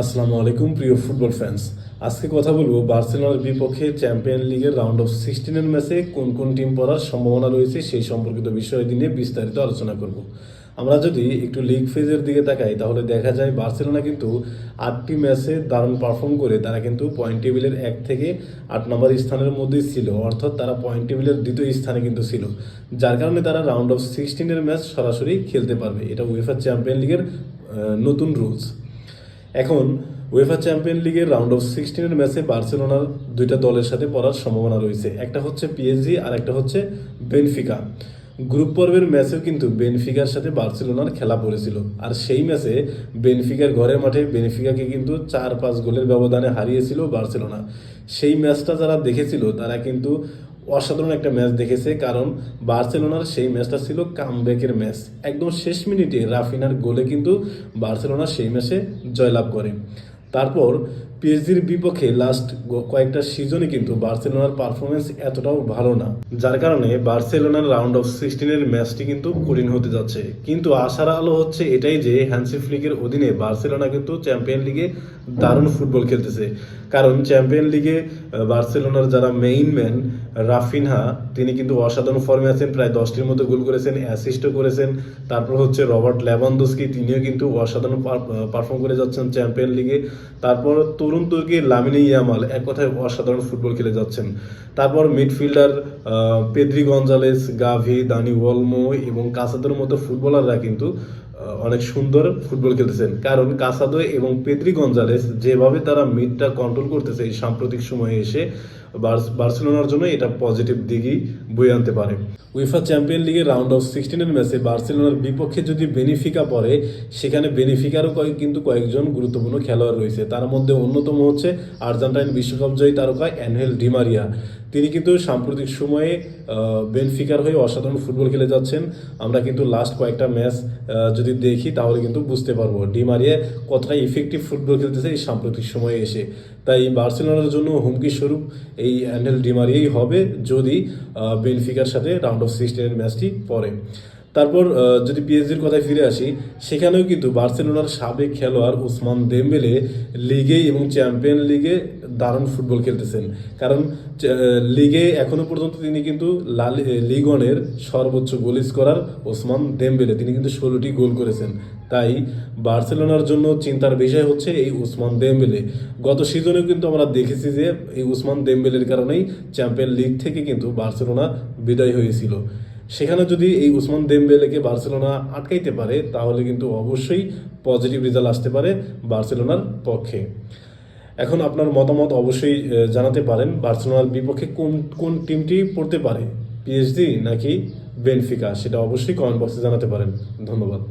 আসসালামু আলাইকুম, প্রিয় ফুটবল ফ্যান্স আজকে কথা বলব বার্সেলোনার বিপক্ষে চ্যাম্পিয়ন লিগের রাউন্ড অফ সিক্সটিনের ম্যাচে কোন কোন টিম পড়ার সম্ভাবনা রয়েছে সেই সম্পর্কিত বিষয় নিয়ে বিস্তারিত আলোচনা করব। আমরা যদি একটু লিগ ফেজের দিকে তাকাই, তাহলে দেখা যায় বার্সেলোনা কিন্তু আটটি ম্যাচে দারুণ পারফর্ম করে, তারা কিন্তু পয়েন্ট টেবিলের এক থেকে আট নম্বর স্থানের মধ্যেই ছিল, অর্থাৎ তারা পয়েন্ট টেবিলের দ্বিতীয় স্থানে কিন্তু ছিল, যার কারণে তারা রাউন্ড অফ সিক্সটিনের ম্যাচ সরাসরি খেলতে পারবে। এটা উয়েফা চ্যাম্পিয়ন লিগের নতুন রুলস এখন উয়েফা চ্যাম্পিয়ন লিগের রাউন্ড অফ সিক্সটিনের ম্যাচে বার্সেলোনার দুইটা দলের সাথে পড়ার সম্ভাবনা রয়েছে। একটা হচ্ছে পিএসজি আর একটা হচ্ছে বেনফিকা গ্রুপ পর্বের ম্যাচেও কিন্তু বেনফিকার সাথে বার্সেলোনার খেলা পড়েছিল। আর সেই ম্যাচে বেনফিকার ঘরের মাঠে বেনফিকাকে কিন্তু চার পাঁচ গোলের ব্যবধানে হারিয়েছিল বার্সেলোনা। সেই ম্যাচটা যারা দেখেছিল, তারা কিন্তু অসাধারণ একটা ম্যাচ দেখেছে, কারণ বার্সেলোনার সেই ম্যাচটা ছিল কামব্যাকের ম্যাচ একদম শেষ মিনিটে রাফিনার গোলে কিন্তু বার্সেলোনা সেই ম্যাচে জয়লাভ করে। তারপর পিএসজির বিপক্ষে লাস্ট কয়েকটা সিজনে কিন্তু বার্সেলোনার পারফরমেন্স এতটাও ভালো না। যার কারণে বার্সেলোনার রাউন্ড অফ সিক্সটিনের ম্যাচটি কিন্তু কঠিন হতে যাচ্ছে। কিন্তু আশার আলো হচ্ছে এটাই যে হ্যান্সি ফ্লিকের অধীনে বার্সেলোনা কিন্তু চ্যাম্পিয়ন লিগে দারুণ ফুটবল খেলতেছে। কারণ চ্যাম্পিয়ন লিগে বার্সেলোনার যারা মেইন ম্যান রাফিনহা, তিনি কিন্তু অসাধারণ ফর্মে আছেন, প্রায় দশটির মতো গোল করেছেন অ্যাসিস্টও করেছেন। তারপর হচ্ছে রবার্ট ল্যাভানদোস্কি তিনিও কিন্তু অসাধারণ পারফর্ম করে যাচ্ছেন চ্যাম্পিয়ন লিগে তারপর তরুণ তুর্কি লামিনি ইয়ামাল এক কথায় অসাধারণ ফুটবল খেলে যাচ্ছেন। তারপর মিডফিল্ডার পেদ্রি গঞ্জালেস, গাভি, দানি ওয়ালমো এবং কাসাদের মতো ফুটবলাররা কিন্তু অনেক সুন্দর ফুটবল খেলতেছেন। কারণ কাসাদো এবং পেদ্রি গঞ্জালেস যেভাবে তারা মিডটা কন্ট্রোল করতেছে এই সাম্প্রতিক সময়ে এসে বার্সেলোনার জন্য এটা পজিটিভ দিকই বয়ে আনতে পারে। উইফা চ্যাম্পিয়ন লিগের রাউন্ড অফ সিক্সটিনের ম্যাচে বার্সেলোনার বিপক্ষে যদি বেনিফিকা পড়ে, সেখানে বেনিফিকারও কিন্তু কয়েকজন গুরুত্বপূর্ণ খেলোয়াড় রয়েছে। তার মধ্যে অন্যতম হচ্ছে আর্জেন্টাইন বিশ্বকাপ জয়ী তারকা অ্যানহেল ডিমারিয়া। তিনি কিন্তু সাম্প্রতিক সময়ে বেনফিকার হয়ে অসাধারণ ফুটবল খেলে যাচ্ছেন। আমরা কিন্তু লাস্ট কয়েকটা ম্যাচ যদি দেখি তাহলে কিন্তু বুঝতে পারব। ডিমারিয়া কতটা ইফেক্টিভ ফুটবল খেলতেছে এই সাম্প্রতিক সময়ে এসে। তাই বার্সেলোনার জন্য হুমকি স্বরূপ এই অ্যান্ডেল ডিমারিয়াই হবে যদি বেনফিকার সাথে রাউন্ড অফ সিক্সটিনের ম্যাচটি পড়ে। তারপর যদি পিএসজির কথায় ফিরে আসি, সেখানেও কিন্তু বার্সেলোনার সাবেক খেলোয়াড় উসমান দেমবেলে লিগে এবং চ্যাম্পিয়ন লিগে দারুণ ফুটবল খেলতেছেন। কারণ লিগে এখনও পর্যন্ত তিনি কিন্তু লিগনের সর্বোচ্চ গোল স্কোরার ওসমান দেমবেলে। তিনি কিন্তু ষোলোটি গোল করেছেন। তাই বার্সেলোনার জন্য চিন্তার বিষয় হচ্ছে এই উসমান দেমবেলে। গত সিজনেও কিন্তু আমরা দেখেছি যে এই উসমান দেমবেলের কারণেই চ্যাম্পিয়ন লিগ থেকে কিন্তু বার্সেলোনা বিদায় হয়েছিল। সেখানে যদি এই উসমান দেমবেলেকে বার্সেলোনা আটকাইতে পারে, তাহলে কিন্তু অবশ্যই পজিটিভ রেজাল্ট আসতে পারে বার্সেলোনার পক্ষে। এখন আপনার মতামত অবশ্যই জানাতে পারেন, বার্সেলোনার বিপক্ষে কোন কোন টিমটি পড়তে পারে? পিএইচডি নাকি বেনফিকা সেটা অবশ্যই কমেন্ট বক্সে জানাতে পারেন। ধন্যবাদ।